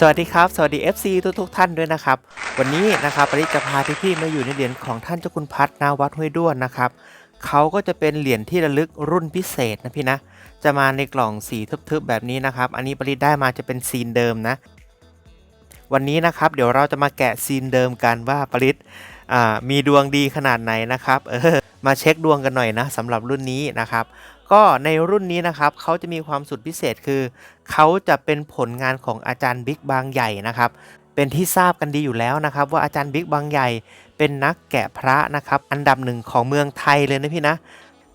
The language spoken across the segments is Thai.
สวัสดีครับ สวัสดี FC ทุกทุกท่านด้วยนะครับ วันนี้นะครับปริจะพาพี่ๆมาอยู่ในเหรียญของท่านเจ้าคุณพัฒนาวัดห้วยด้วนนะครับเขาก็จะเป็นเหรียญที่ระลึกรุ่นพิเศษนะพี่นะ จะมาในกล่องสีทึบๆแบบนี้นะครับ อันนี้ปริได้มาจะเป็นซีนเดิมนะ วันนี้นะครับเดี๋ยวเราจะมาแกะซีนเดิมกันว่าปริศมีดวงดีขนาดไหนนะครับเออมาเช็คดวงกันหน่อยนะสำหรับรุ่นนี้นะครับก็ในรุ่นนี้นะครับเขาจะมีความสุดพิเศษคือ เขาจะเป็นผลงานของอาจารย์บิ๊กบางใหญ่นะครับ เป็นที่ทราบกันดีอยู่แล้วนะครับ ว่าอาจารย์บิ๊กบางใหญ่เป็นนักแกะพระนะครับ อันดับหนึ่งของเมืองไทยเลยนะพี่นะ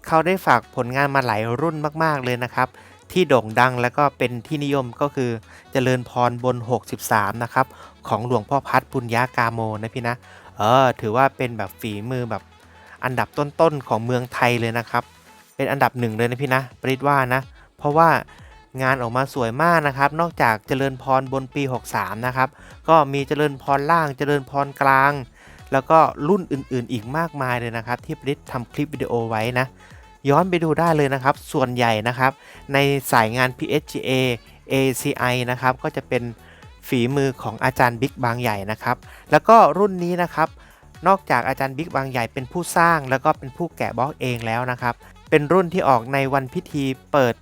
เขาได้ฝากผลงานมาหลายรุ่นมาก ๆเลยนะครับ ที่โด่งดังแล้วก็เป็นที่นิยมก็คือเจริญพรบน 63 นะครับ ของหลวงพ่อพัดปุญญากาโมนะพี่นะเออถือว่าเป็นแบบฝีมือแบบอันดับต้นๆของเมืองไทยเลยนะครับ เป็นอันดับหนึ่งเลยนะพี่นะปริดว่านะ เพราะว่า งานออกมาสวยมากนะครับ นอกจากเจริญพรบนปี 63 นะครับ ก็มีเจริญพรล่างเจริญพรกลาง แล้วก็รุ่นอื่นๆ อีกมากมายเลยนะครับ ที่ปริดทำคลิปวิดีโอไว้นะ ย้อนไปดูได้เลยนะครับ ส่วนใหญ่นะครับ ในสายงาน PSGA ACI นะครับ ก็จะเป็นฝีมือของอาจารย์บิ๊กบางใหญ่นะครับ แล้วก็รุ่นนี้นะครับ นอกจากอาจารย์บิ๊กบางใหญ่เป็นผู้สร้าง แล้วก็เป็นผู้แกะบล็อกเองแล้วนะครับ เป็นรุ่นที่ออกในวันพิธีเปิด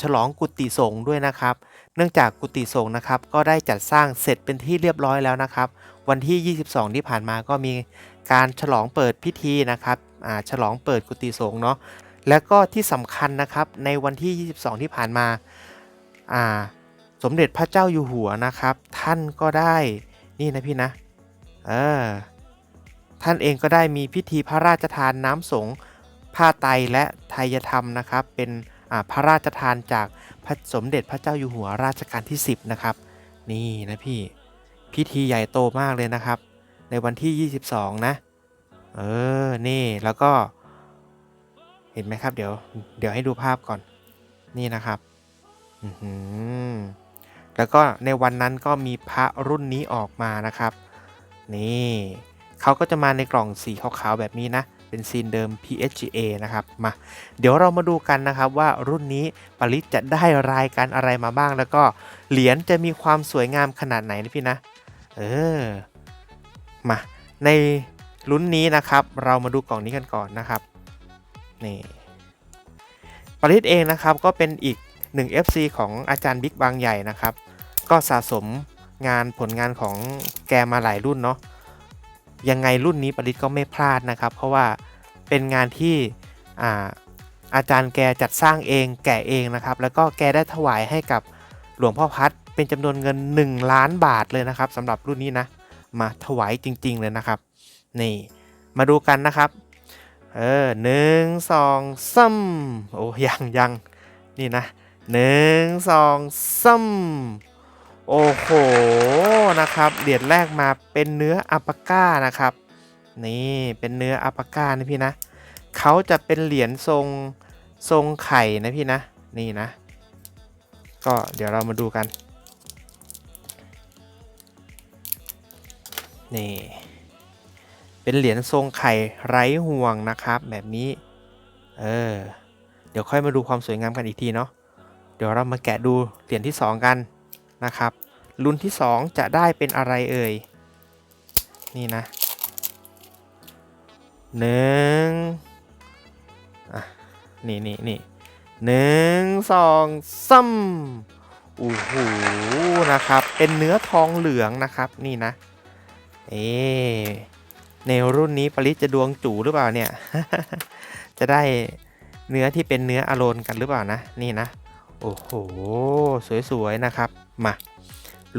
ฉลองกุฏิสงฆ์ด้วยนะครับ เนื่องจากกุฏิสงฆ์นะครับก็ได้จัดสร้างเสร็จเป็นที่เรียบร้อยแล้วนะครับ วันที่ 22 ที่ผ่านมาก็มีการฉลองเปิดพิธีนะครับฉลองเปิดกุฏิสงฆ์เนาะแล้วก็ที่สำคัญนะครับในวันที่ 22 ที่ผ่านมาาสมเด็จพระเจ้าอยู่หัวนะครับ ท่านก็ได้นี่นะพี่นะเออท่านเองก็ได้มีพิธีพระราชทานน้ำสงฆ์ผ้าไตและไทยธรรมนะครับ เป็น พระราชทานจากพระสมเด็จพระเจ้าอยู่หัวราชการที่ 10 นะครับ นี่นะพี่พิธีใหญ่โตมากเลยนะครับ ในวันที่ 22 นะ เออ นี่แล้วก็ เห็นไหมครับ เดี๋ยว เดี๋ยวให้ดูภาพก่อน นี่นะครับแล้วก็ในวันนั้นก็มีพระรุ่นนี้ออกมานะครับ นี่เขาก็จะมาในกล่องสีขาวๆแบบนี้นะ เป็นซีนเดิม PSGA นะครับมาเดี๋ยวเรามาดูกันนะครับว่ารุ่นนี้ปริศจะได้รายการอะไรมาบ้าง แล้วก็เหรียญจะมีความสวยงามขนาดไหนนะพี่นะ เออมาในรุ่นนี้นะครับ เรามาดูกล่องนี้กันก่อนนะครับนี่ปริศเองนะครับก็เป็นอีกหนึ่ง FC ของอาจารย์บิ๊กบางใหญ่นะครับ ก็สะสมงานผลงานของแกมาหลายรุ่นเนาะ ยังไงรุ่นนี้ปริศก็ไม่พลาดนะครับ เพราะว่าเป็นงานที่อาอาจารย์แกจัดสร้างเองแกะเองนะครับ แล้วก็แกได้ถวายให้กับหลวงพ่อพัดเป็นจำนวนเงิน 1 ล้านบาทเลยนะครับสำหรับรุ่นนี้นะ มาถวายจริง ๆ เลยนะครับ นี่ มาดูกันนะครับ เออหนึ่งสองซ้ำโอ้ยังยังนี่นะหนึ่งสองซ้ำ โอ้โหนะครับเหรียญแรกมาเป็นเนื้ออัปปาก้านะครับนี่เป็นเนื้ออัปปาก้านะพี่นะเขาจะเป็นเหรียญทรงทรงไข่นะพี่นะนี่นะ ก็เดี๋ยวเรามาดูกันนี่เป็นเหรียญทรงไข่ไร้ห่วงนะครับ แบบนี้เออเดี๋ยวค่อยมาดูความสวยงามกันอีกทีเนาะเดี๋ยวเรามาแกะดูเหรียญที่ 2 กัน นะครับรุ่นที่ 2 จะได้เป็นอะไรเอ่ย นี่นะหนึ่งอะ นี่นี่นี่หนึ่งสองซ้ำโอ้โหนะครับ เป็นเนื้อทองเหลืองนะครับ นี่นะ เอในรุ่นนี้ปริจะดวงจูหรือเปล่าเนี่ย จะได้เนื้อที่เป็นเนื้ออโลนกันหรือเปล่านะ นี่นะ โอ้โห สวยๆนะครับ มา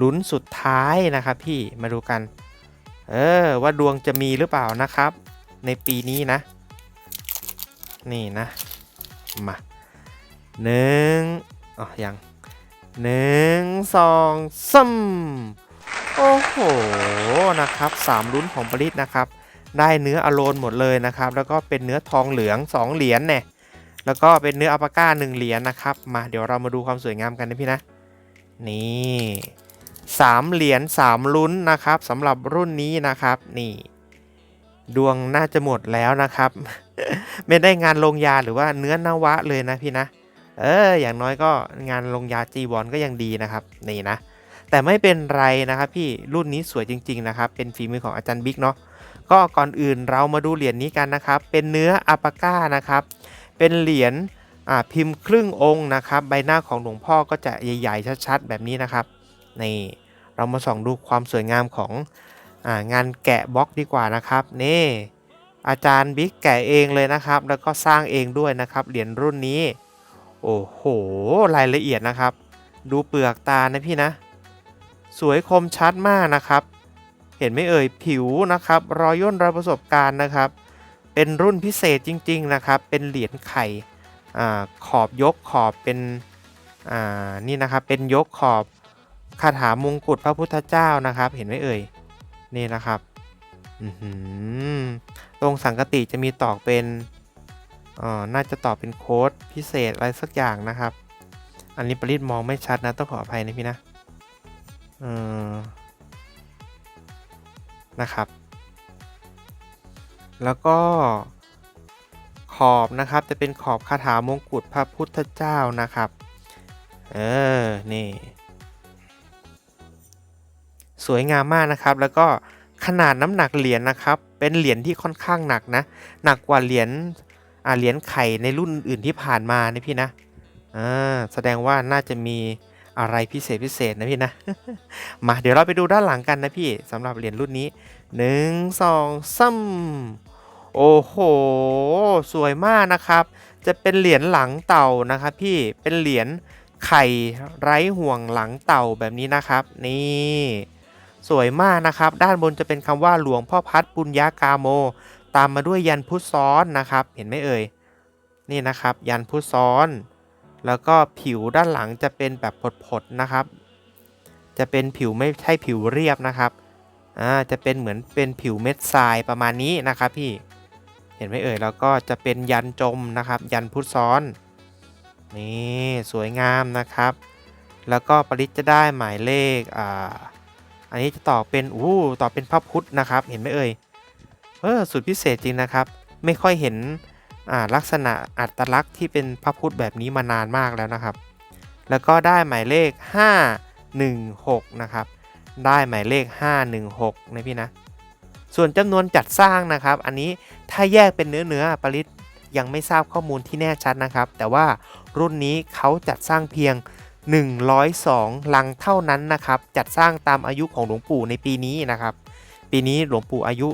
ลุ้นสุดท้ายนะครับพี่มาดูกัน เออ ว่าดวงจะมีหรือเปล่านะครับ ในปีนี้นะ นี่นะ มาหนึ่งอ๋อยังหนึ่งสองซ้ำโอ้โหนะครับ3ลุ้นของปริศนะครับ ได้เนื้ออโลนหมดเลยนะครับ แล้วก็เป็นเนื้อทองเหลือง2เหรียญเนี่ยแล้วก็เป็นเนื้ออัปปาก้า1เหรียญนะครับ มาเดี๋ยวเรามาดูความสวยงามกันนะพี่นะ นี่สามเหรียญ3ลุ้นนะครับสำหรับรุ่นนี้นะครับนี่ดวงน่าจะหมดแล้วนะครับ ไม่ได้งานลงยาหรือว่าเนื้อนวะเลยนะพี่นะ เออ อย่างน้อยก็งานลงยาจีวอนก็ยังดีนะครับนี่นะ แต่ไม่เป็นไรนะครับพี่รุ่นนี้สวยจริง ๆ นะครับ เป็นฝีมือของอาจารย์บิ๊กเนาะก็ก่อนอื่นเรามาดูเหรียญนี้กันนะครับ เป็นเนื้ออัปาก้านะครับ เป็นเหรียญ พิมพ์ครึ่งองค์นะครับ ใบหน้าของหลวงพ่อก็จะใหญ่ๆชัดๆ แบบนี้นะครับนี่เรามาส่องดูความสวยงามขององานแกะบล็อกดีกว่านะครับนี่อาจารย์บิ๊กแกะเองเลยนะครับ แล้วก็สร้างเองด้วยนะครับเหรียญรุ่นนี้ โอ้โห รายละเอียดนะครับ ดูเปลือกตานะพี่นะ สวยคมชัดมากนะครับ เห็นไม่เอ่ยผิวนะครับรอยย่นรอยประสบการณ์นะครับ เป็นรุ่นพิเศษจริง ๆนะครับ เป็นเหรียญไข่ อขอบยกขอบเป็นนี่นะครับเป็นยกขอบคาถามงกุฎพระพุทธเจ้านะครับ เห็นไหมเอ่ยนี่นะครับตรงสังกติจะมีตอกเป็นน่าจะตอกเป็นโค้ดพิเศษอะไรสักอย่างนะครับ อันนี้ปริศมองไม่ชัดนะต้องขออภัยนะพี่นะนะครับ แล้วก็ ขอบนะครับ จะเป็นขอบคาถามงกุฎพระพุทธเจ้านะครับ เออ นี่ สวยงามมากนะครับ แล้วก็ขนาดน้ำหนักเหรียญนะครับ เป็นเหรียญที่ค่อนข้างหนักนะ หนักกว่าเหรียญอ่าเหรียญไข่ในรุ่นอื่นที่ผ่านมานะพี่นะอ่าแสดงว่าน่าจะมีอะไรพิเศษพิเศษนะพี่นะ มาเดี๋ยวเราไปดูด้านหลังกันนะพี่สำหรับเหรียญรุ่นนี้หนึ่งสองซ้ำ โอ้โห สวยมากนะครับ จะเป็นเหรียญหลังเต่านะครับพี่ เป็นเหรียญไข่ไร้ห่วงหลังเต่าแบบนี้นะครับ นี่ สวยมากนะครับ ด้านบนจะเป็นคำว่าหลวงพ่อพัดปุญญากาโม ตามมาด้วยยันพุทธซ้อนนะครับ เห็นไหมเอ่ย นี่นะครับ ยันพุทธซ้อน แล้วก็ผิวด้านหลังจะเป็นแบบผดๆนะครับ จะเป็นผิวไม่ใช่ผิวเรียบนะครับ อ่า จะเป็นเหมือนเป็นผิวเม็ดทรายประมาณนี้นะครับพี่ ห็นไหมเอ่ยแล้วก็จะเป็นยันจมนะครับ ยันพุทธซ้อนนี่สวยงามนะครับ แล้วก็ปริศจะได้หมายเลขอ่าอันนี้จะต่อเป็นอู้ต่อเป็นพระพุทธนะครับ เห็นไหมเอ่ยเออสุดพิเศษจริงนะครับ ไม่ค่อยเห็นอ่าลักษณะอัตลักษณ์ที่เป็นพระพุทธแบบนี้มานานมากแล้วนะครับ แล้วก็ได้หมายเลข 516 นะครับ ได้หมายเลข 516 นะพี่นะ ส่วนจำนวนจัดสร้างนะครับ อันนี้ถ้าแยกเป็นเนื้อเนื้อปริศยังไม่ทราบข้อมูลที่แน่ชัดนะครับ แต่ว่ารุ่นนี้เขาจัดสร้างเพียง 102 ลังเท่านั้นนะครับ จัดสร้างตามอายุของหลวงปู่ในปีนี้นะครับ ปีนี้หลวงปู่อายุ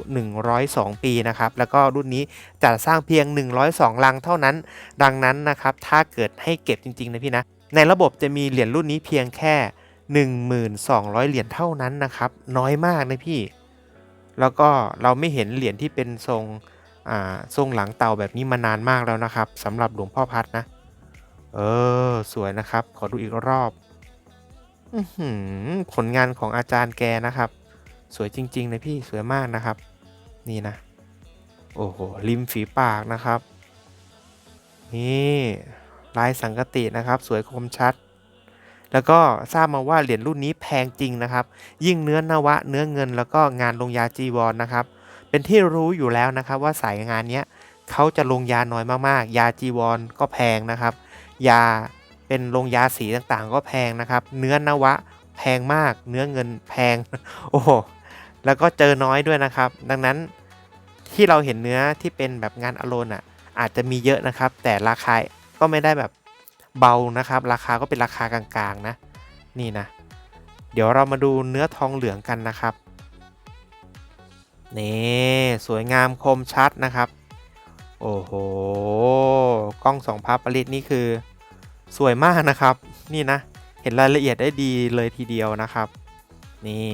102 ปีนะครับ แล้วก็รุ่นนี้จัดสร้างเพียง 102 ลังเท่านั้น ดังนั้นนะครับ ถ้าเกิดให้เก็บจริงๆนะพี่นะ ในระบบจะมีเหรียญรุ่นนี้เพียงแค่ 1,200 เหรียญเท่านั้นนะครับ น้อยมากนะพี่ แล้วก็เราไม่เห็นเหรียญที่เป็นทรงอ่าทรงหลังเต่าแบบนี้มานานมากแล้วนะครับสำหรับหลวงพ่อพัดนะ เออ สวยนะครับ ขอดูอีกรอบอือหือผลงานของอาจารย์แกนะครับ สวยจริงๆนะพี่สวยมากนะครับ นี่นะ โอ้โหริมฝีปากนะครับ นี่ลายสังกตินะครับ สวยคมชัด แล้วก็ทราบมาว่าเหรียญรุ่นนี้แพงจริงนะครับ ยิ่งเนื้อนวะ เนื้อเงินแล้วก็งานลงยาจีวรนนะครับ เป็นที่รู้อยู่แล้วนะครับว่าสายงานเนี้ยเขาจะลงยาน้อยมากๆ ยาจีวรก็แพงนะครับ ยาเป็นลงยาสีต่างๆ ก็แพงนะครับ เนื้อนวะแพงมาก เนื้อเงินแพง โอ้โห แล้วก็เจอน้อยด้วยนะครับ ดังนั้นที่เราเห็นเนื้อที่เป็นแบบงานอโลนอะอาจจะมีเยอะนะครับ แต่ราคาก็ไม่ได้แบบ เบานะครับ ราคาก็เป็นราคากลางๆนะ นี่นะ เดี๋ยวเรามาดูเนื้อทองเหลืองกันนะครับ นี่สวยงามคมชัดนะครับ โอ้โห กล้องสองพับปริตนี่คือ สวยมากนะครับ นี่นะ เห็นรายละเอียดได้ดีเลยทีเดียวนะครับ นี่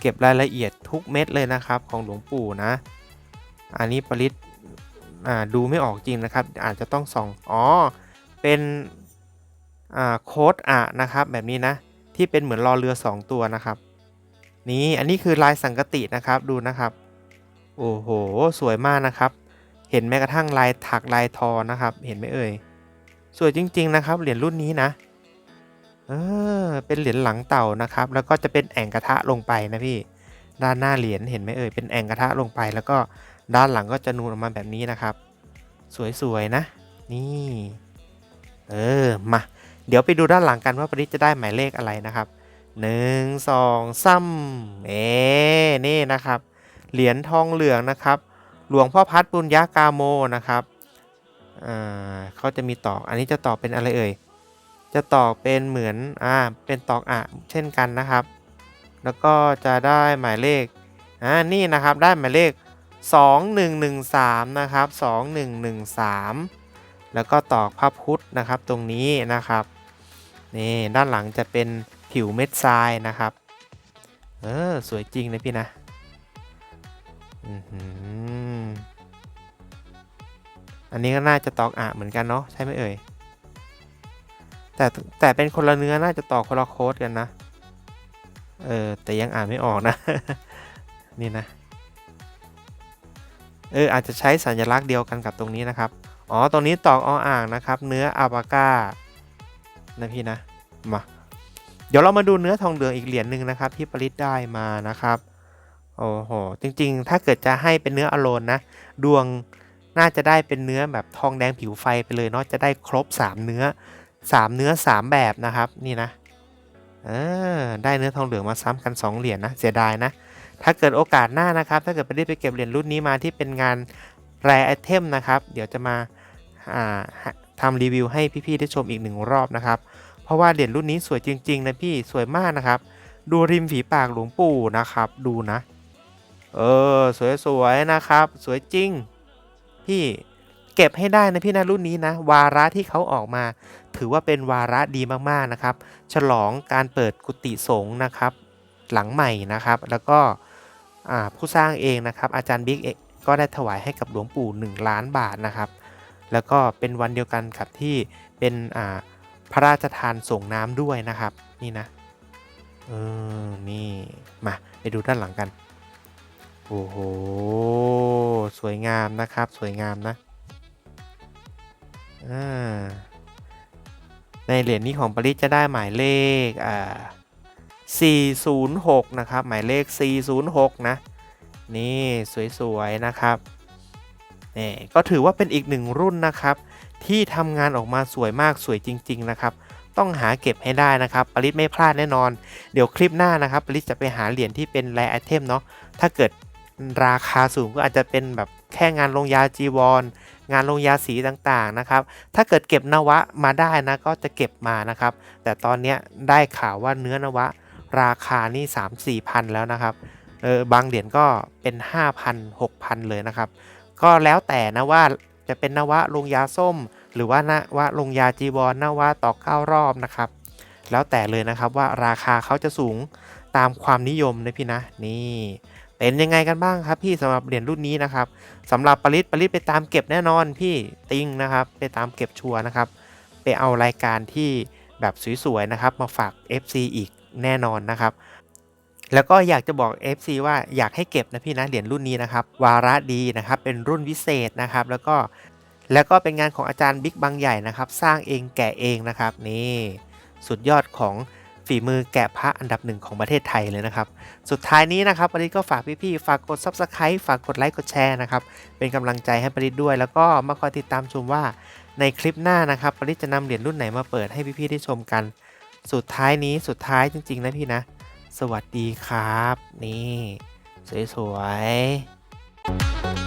เก็บรายละเอียดทุกเม็ดเลยนะครับของหลวงปู่นะ อันนี้ปริต ดูไม่ออกจริงนะครับ อาจจะต้องส่องอ๋อเป็นโค้ดอะนะครับแบบนี้นะที่เป็นเหมือนรอเรือ 2 ตัวนะครับ นี่อันนี้คือลายสังกตินะครับดูนะครับ โอ้โห สวยมากนะครับ เห็นแม้กระทั่งลายถักลายทอนะครับ เห็นไหมเอ่ยสวยจริง ๆ นะครับ เหรียญรุ่นนี้นะเออเป็นเหรียญหลังเต่านะครับ แล้วก็จะเป็นแอ่งกระทะลงไปนะพี่ด้านหน้าเหรียญเห็นไหมเอ่ยเป็นแอ่งกระทะลงไปแล้วก็ ด้านหลังก็จะนูนออกมาแบบนี้นะครับ สวยๆนะ นี่ เออ มา เดี๋ยวไปดูด้านหลังกันว่าปริศจะได้หมายเลขอะไรนะครับหนึ่งสองซ้ำเอ๊นี่นะครับ เหรียญทองเหลืองนะครับ หลวงพ่อพัดปุญญากาโมนะครับอ่าเขาจะมีตอก อันนี้จะตอกเป็นอะไรเอ่ย จะตอกเป็นเหมือน อ่า เป็นตอกอะเช่นกันนะครับ แล้วก็จะได้หมายเลข อ่า นี่นะครับ ได้หมายเลข 2113 นะครับ 2113 แล้วก็ตอกพระพุธนะครับตรงนี้นะครับนี่ด้านหลังจะเป็นผิวเม็ดทรายนะครับ เออ สวยจริงนะพี่นะอันนี้ก็น่าจะตอกอะเหมือนกันเนาะใช่ไหมเอ่ย แต่แต่เป็นคนละเนื้อน่าจะตอกคนละโค้ดกันนะ เออแต่ยังอ่านไม่ออกนะ นี่นะ เอออาจจะใช้สัญลักษณ์เดียวกันกับตรงนี้นะครับ อ๋อ ตรงนี้ตอกออ่างนะครับ เนื้ออาบาก้านะพี่นะ มา เดี๋ยวเรามาดูเนื้อทองเหลืองอีกเหรียญหนึ่งนะครับ ที่ปริศได้มานะครับ โอ้โห จริง ๆ ถ้าเกิดจะให้เป็นเนื้ออโลนนะ ดวงน่าจะได้เป็นเนื้อแบบทองแดงผิวไฟไปเลยเนาะ จะได้ครบ 3 เนื้อ 3 เนื้อ 3 แบบนะครับ นี่นะ เออ ได้เนื้อทองเหลืองมาซ้ำกัน 2 เหรียญนะเสียดายนะ ถ้าเกิดโอกาสหน้านะครับ ถ้าเกิดไปได้ไปเก็บเหรียญรุ่นนี้มาที่เป็นงานแรไอเทมนะครับ เดี๋ยวจะมาาทำรีวิวให้พี่ๆได้ชมอีกหนึ่งรอบนะครับ เพราะว่าเหรียญรุ่นนี้สวยจริงๆนะพี่สวยมากนะครับ ดูริมฝีปากหลวงปู่นะครับ ดูนะ เออสวยๆนะครับ สวยจริง พี่เก็บให้ได้นะพี่นะรุ่นนี้นะ วาระที่เขาออกมา ถือว่าเป็นวาระดีมากๆนะครับ ฉลองการเปิดกุฏิสงฆ์นะครับ หลังใหม่นะครับ แล้วก็ ผู้สร้างเองนะครับอาจารย์บิ๊กเองก็ได้ถวายให้กับหลวงปู่ 1 ล้านบาทนะครับ แล้วก็เป็นวันเดียวกันกับที่เป็นพระราชทานส่งน้ำด้วยนะครับ นี่นะเออนี่มาไปดูด้านหลังกัน โอ้โห สวยงามนะครับ สวยงามนะอในเหรียญนี้ของปริศจะได้หมายเลขอ่า 406 นะครับ หมายเลข 406 นะ นี่สวยๆ นะครับนี่ก็ถือว่าเป็นอีกหนึ่งรุ่นนะครับ ที่ทำงานออกมาสวยมากสวยจริง ๆ นะครับ ต้องหาเก็บให้ได้นะครับปริศไม่พลาดแน่นอน เดี๋ยวคลิปหน้านะครับปริศจะไปหาเหรียญที่เป็นแรไอเทมเนาะถ้าเกิดราคาสูงก็อาจจะเป็นแบบแค่งานลงยาจีวร งานลงยาสีต่างๆนะครับ ถ้าเกิดเก็บนวะมาได้นะก็จะเก็บมานะครับ แต่ตอนนี้ได้ข่าวว่าเนื้อนวะ ราคานี่3 4พันแล้วนะครับเออบางเหรียญก็เป็น5,000 6,000เลยนะครับ ก็แล้วแต่นะว่าจะเป็นนวะลงยาส้ม หรือว่านวะลงยาจีวรนวะต่อ9รอบนะครับ แล้วแต่เลยนะครับว่าราคาเขาจะสูงตามความนิยมนะพี่นะนี่เป็นยังไงกันบ้างครับ พี่สำหรับเหรียญรุ่นนี้นะครับสำหรับปริศปริศไปตามเก็บแน่นอนพี่ติงนะครับ ไปตามเก็บชัวนะครับ ไปเอารายการที่แบบสวยๆนะครับ มาฝาก FC อีก แน่นอนนะครับ แล้วก็อยากจะบอก FC ว่าอยากให้เก็บนะพี่นะเหรียญรุ่นนี้นะครับ วาระดีนะครับ เป็นรุ่นวิเศษนะครับ แล้วก็แล้วก็เป็นงานของอาจารย์บิ๊กบางใหญ่นะครับ สร้างเองแกะเองนะครับนี่สุดยอดของฝีมือแกะพระอันดับหนึ่งของประเทศไทยเลยนะครับ สุดท้ายนี้นะครับปริศก็ฝากพี่ๆ ฝากกด Subscribe ฝากกดไลค์กดแชร์นะครับ เป็นกำลังใจให้ปริศด้วย แล้วก็มาคอยติดตามชมว่าในคลิปหน้านะครับปริศจะนำเหรียญรุ่นไหนมาเปิดให้พี่ๆได้ชมกัน สุดท้ายนี้สุดท้ายจริง ๆ นะพี่นะ สวัสดีครับ นี่ สวยๆ